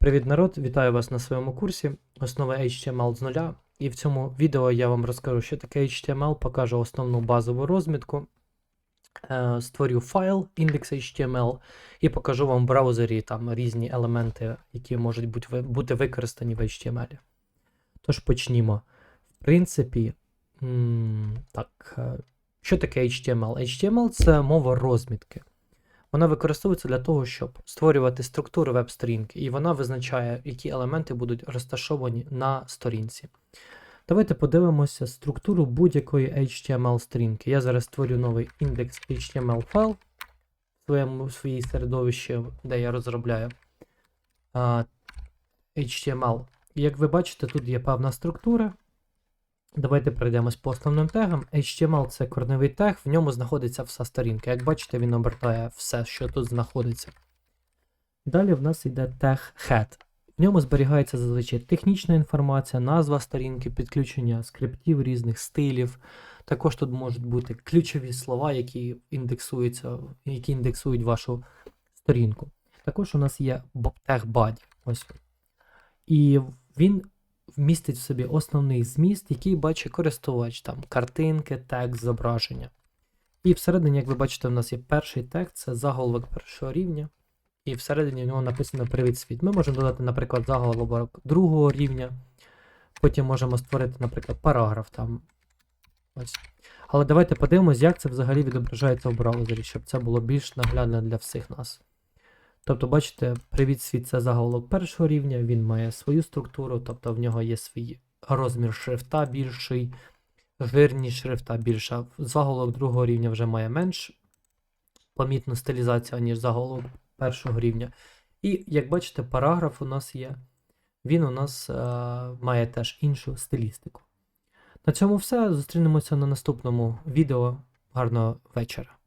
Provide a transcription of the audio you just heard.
Привіт, народ! Вітаю вас на своєму курсі Основи HTML з нуля. І в цьому відео я вам розкажу, що таке HTML, покажу основну базову розмітку, е, створю файл index.html і покажу вам в браузері там різні елементи, які можуть бути, бути використані в HTML. Тож почнімо. В принципі, так, е, що таке HTML? HTML це мова розмітки. Вона використовується для того, щоб створювати структуру веб-сторінки, і вона визначає, які елементи будуть розташовані на сторінці. Давайте подивимося структуру будь-якої HTML-сторінки. Я зараз створю новий індекс HTML файл в своєму своїй середовищі, де я розробляю а, HTML. Як ви бачите, тут є певна структура. Давайте пройдемось по основним тегам. HTML це корневий тег, в ньому знаходиться вся сторінка. Як бачите, він обертає все, що тут знаходиться. Далі в нас йде тег head. В ньому зберігається зазвичай технічна інформація, назва сторінки, підключення скриптів різних стилів. Також тут можуть бути ключові слова, які індексуються, які індексують вашу сторінку. Також у нас є тег body. Ось. І він вмістить в собі основний зміст, який бачить користувач, там картинки, текст, зображення. І всередині, як ви бачите, в нас є перший текст, це заголовок першого рівня. І всередині в нього написано Привіт світ. Ми можемо додати, наприклад, заголовок другого рівня. Потім можемо створити, наприклад, параграф там. Ось. Але давайте подивимось, як це взагалі відображається в браузері, щоб це було більш наглядно для всіх нас. Тобто, бачите, привіт світ це заголовок першого рівня, він має свою структуру, тобто в нього є свій розмір шрифта більший, жирність шрифта більша. Заголовок другого рівня вже має менш помітну стилізацію, ніж заголовок першого рівня. І як бачите, параграф у нас є. Він у нас е, має теж іншу стилістику. На цьому все. Зустрінемося на наступному відео. Гарного вечора.